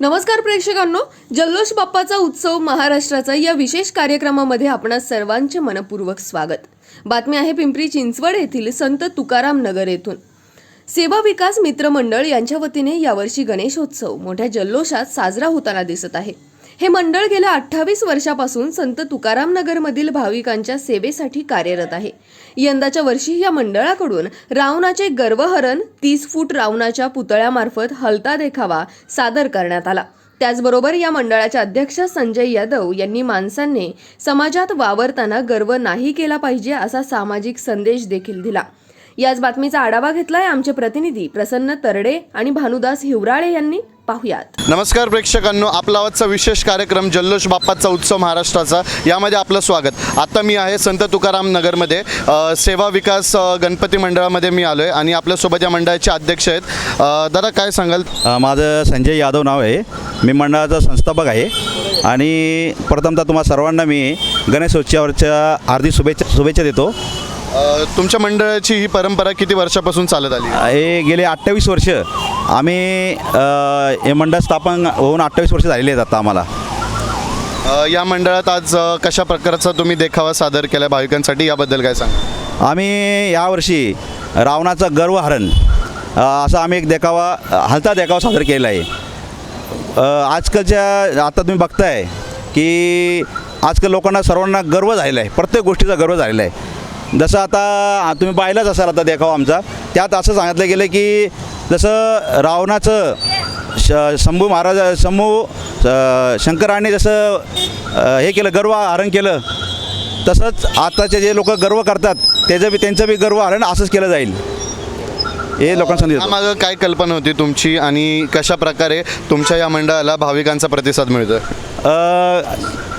नमस्कार प्रेक्षकांनो जल्लोष बाप्पाचा उत्सव महाराष्ट्राचा या विशेष कार्यक्रमामध्ये आपण सर्वांचे मनपूर्वक स्वागत. बातमी आहे पिंपरी चिंचवड येथील संत तुकाराम नगर येथून. सेवा विकास मित्र मंडळ यांच्या वतीने यावर्षी गणेशोत्सव मोठ्या जल्लोषात साजरा होताना दिसत आहे. हे मंडळ गेल्या अठ्ठावीस वर्षापासून संत तुकाराम नगरमधील भाविकांच्या सेवेसाठी कार्यरत आहे. यंदाच्या वर्षी या मंडळाकडून रावणाचे गर्वहरण तीस फूट रावणाच्या पुतळ्यामार्फत हलता देखावा सादर करण्यात आला. त्याचबरोबर या मंडळाचे अध्यक्ष संजय यादव यांनी माणसांनी समाजात वावरताना गर्व नाही केला पाहिजे असा सामाजिक संदेश देखील दिला. याच बातमीचा आढावा घेतलाय आमचे प्रतिनिधी प्रसन्न तरडे आणि भानुदास हिवराळे यांनी. पाहुयात. नमस्कार प्रेक्षकांनो आपला आजचा विशेष कार्यक्रम जल्लोष बाप्पाचा उत्सव महाराष्ट्राचा यामध्ये आपलं स्वागत. आता मी आहे संत तुकाराम नगरमध्ये. सेवा विकास गणपती मंडळामध्ये मी आलो आहे आणि आपल्यासोबत या मंडळाचे अध्यक्ष आहेत. दादा काय सांगाल? माझं संजय यादव नाव आहे. मी मंडळाचा संस्थापक आहे. आणि प्रथमतः तुम्हा सर्वांना मी गणेशोत्सवाच्या हार्दिक शुभेच्छा शुभेच्छा देतो. तुमच्या मंडळाची ही परंपरा किती वर्षापासून चालत आली? हे गेले अठ्ठावीस वर्ष. आम्ही हे मंडळ स्थापन होऊन अठ्ठावीस वर्ष झालेली आहेत आता आम्हाला. अ, या मंडळात आज अ, कशा प्रकारचा तुम्ही देखावा सादर केला भाविकांसाठी? याबद्दल काय सांगा? आम्ही यावर्षी रावणाचं गर्वहरण अ, असा आम्ही एक देखावा हलता देखावा सादर केलेला आहे. अ, आजकालच्या आता तुम्ही बघताय की आजकाल लोकांना सर्वांना गर्व झालेला आहे. प्रत्येक गोष्टीचा गर्व झालेला आहे. जसं आता तुम्ही पाहिलंच असाल आता देखावा आमचा. त्यात असं सांगितलं गेलं की जसं रावणाचं श शंभू महाराज शंभू शंकराने जसं हे केलं गर्व हरण केलं तसंच आताचे जे लोक गर्व करतात त्याचं बी त्यांचं बी गर्व हरण असंच केलं जाईल. हे लोकांना देतो. त्यामागं काय कल्पना होती तुमची आणि कशा प्रकारे तुमच्या या मंडळाला भाविकांचा प्रतिसाद मिळतो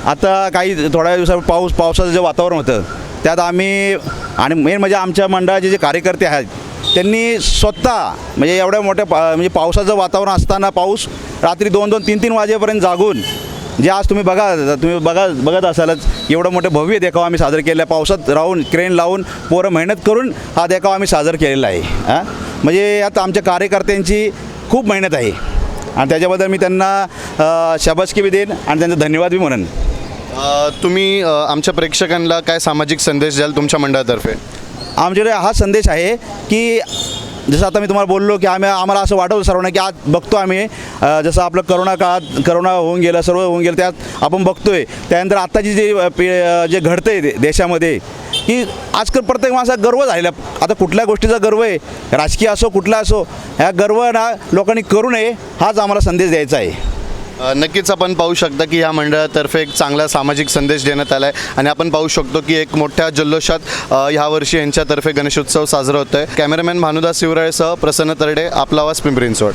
आता काही थोड्या दिवसा पाऊस पावसाचं जे वातावरण होतं त्यात आम्ही आणि मेन म्हणजे आमच्या मंडळाचे जे कार्यकर्ते आहेत त्यांनी स्वतः म्हणजे एवढ्या मोठ्या पा म्हणजे पावसाचं वातावरण असताना पाऊस रात्री दोन दोन तीन तीन वाजेपर्यंत जागून जे आज तुम्ही बघा तुम्ही बघा बघत असालच एवढं मोठं भव्य देखावा आम्ही सादर केलं आहे. पावसात राहून क्रेन लावून पोरं मेहनत करून हा देखावा आम्ही सादर केलेला आहे. हां? म्हणजे यात आमच्या कार्यकर्त्यांची खूप मेहनत आहे. आणि त्याच्याबद्दल मी त्यांना शाबासकी बी देईन आणि त्यांचा धन्यवाद बी म्हणेन. तुम्ही आमच्या प्रेक्षकांना काय सामाजिक संदेश द्याल तुमच्या मंडळातर्फे? आमच्याकडे हा संदेश आहे की जसं आता मी तुम्हाला बोललो की आम्ही आम्हाला असं वाटवलं सर्वांना की आज बघतो आम्ही जसं आपलं करोना काळात करोना होऊन गेलं सर्व होऊन गेलं त्यात आपण बघतोय. त्यानंतर आत्ताची जे अ, जे घडतंय देशामध्ये की आजकाल प्रत्येक माणसा गर्व झालेला आता कुठल्या गोष्टीचा गर्व आहे? राजकीय असो कुठला असो ह्या गर्व ना लोकांनी करू नये हाच आम्हाला संदेश द्यायचा आहे. नक्कीच आपण पाहू शकता की या मंडळातर्फे एक चांगला सामाजिक संदेश देण्यात आला आहे आणि आपण पाहू शकतो की एक मोठ्या जल्लोषात ह्यावर्षी यांच्यातर्फे गणेशोत्सव साजरा होतो आहे कॅमेरामॅन भानुदास शिवराळेसह प्रसन्न तरडे आपला आवाज पिंपरी चिंचवड.